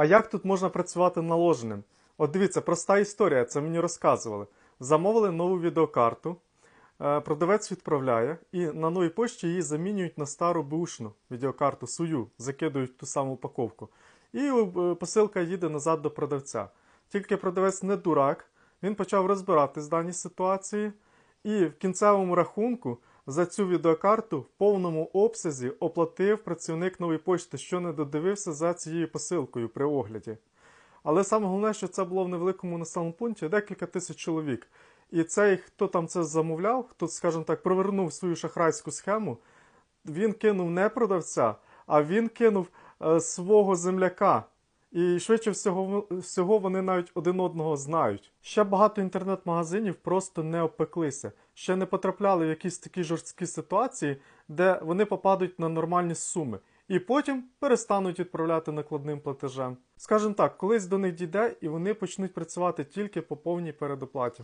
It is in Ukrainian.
А як тут можна працювати наложеним? От дивіться, проста історія, це мені розказували. Замовили нову відеокарту, е, продавець відправляє, і на новій пошті її замінюють на стару бушну відеокарту свою, закидують в ту саму упаковку. І е, посилка їде назад до продавця. Тільки продавець не дурак, він почав розбиратись в даній ситуації, і в кінцевому рахунку за цю відеокарту в повному обсязі оплатив працівник нової пошти, що не додивився за цією посилкою при огляді. Але саме головне, що це було в невеликому населеному пункті декілька тисяч чоловік. І цей, хто там це замовляв, хто, скажімо так, провернув свою шахрайську схему, він кинув не продавця, а він кинув е, свого земляка. І швидше всього, всього вони навіть один одного знають. Ще багато інтернет-магазинів просто не опеклися, ще не потрапляли в якісь такі жорсткі ситуації, де вони попадуть на нормальні суми, і потім перестануть відправляти накладним платежем. Скажімо так, колись до них дійде, і вони почнуть працювати тільки по повній передоплаті.